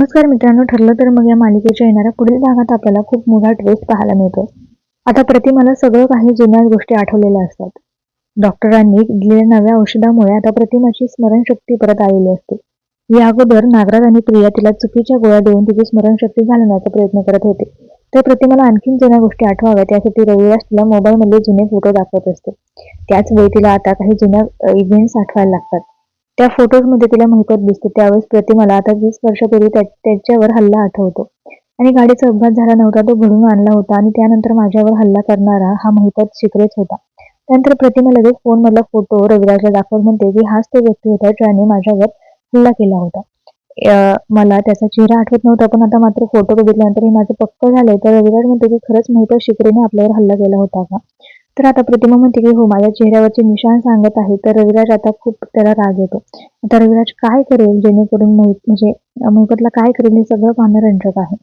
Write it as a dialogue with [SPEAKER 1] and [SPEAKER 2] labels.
[SPEAKER 1] नमस्कार मित्रांनो ठरलं तर मग या मालिकेच्या येणाऱ्या पुढील भागात आपल्याला खूप मोठा ट्विस्ट पाहायला मिळतो. आता प्रतिमाला सगळं काही जुन्या गोष्टी आठवलेल्या असतात. डॉक्टरांनी दिलेल्या नव्या औषधामुळे आता प्रतिमाची स्मरणशक्ती परत आलेली असते. या अगोदर नागराज आणि प्रिया तिला चुकीच्या गोळ्या देऊन तिची स्मरणशक्ती घालवण्याचा प्रयत्न करत होते. तर प्रतिमाला आणखीन जुन्या गोष्टी आठवाव्यात यासाठी रविराज तिला मोबाईलमध्ये जुने फोटो दाखवत असते. त्याच वेळी तिला आता काही जुन्या इव्हेंट्स आठवायला लागतात. त्या फोटोजमध्ये तिला महिपत दिसते. त्यावेळेस प्रतिमाला आता वीस वर्षापूर्वी त्याच्यावर हल्ला आठवतो. आणि गाडीचा अपघात झाला नव्हता तो घडून आणला होता आणि त्यानंतर माझ्यावर हल्ला करणारा हा महिपत शिकरेच होता. त्यानंतर प्रतिमा लगेच फोन मधला फोटो रविराजला दाखवत म्हणते की हाच तो व्यक्ती होता ज्याने माझ्यावर हल्ला केला होता. मला त्याचा चेहरा आठवत नव्हता पण आता मात्र फोटो बघितल्यानंतर हे माझं पक्क झालंय तर रविराज म्हणतो की खरंच महिपत शिकरेने आपल्यावर हल्ला केला होता का? तर आता प्रतिमा म्हणते की हो माझ्या चेहऱ्यावरचे निशाण सांगत आहे. तर रविराज आता खूप त्याला राग येतो. आता रविराज काय करेल जेणेकरून मोहित म्हणजे अं, मोहितला काय करेल हे सगळं पाहणं रंजक आहे.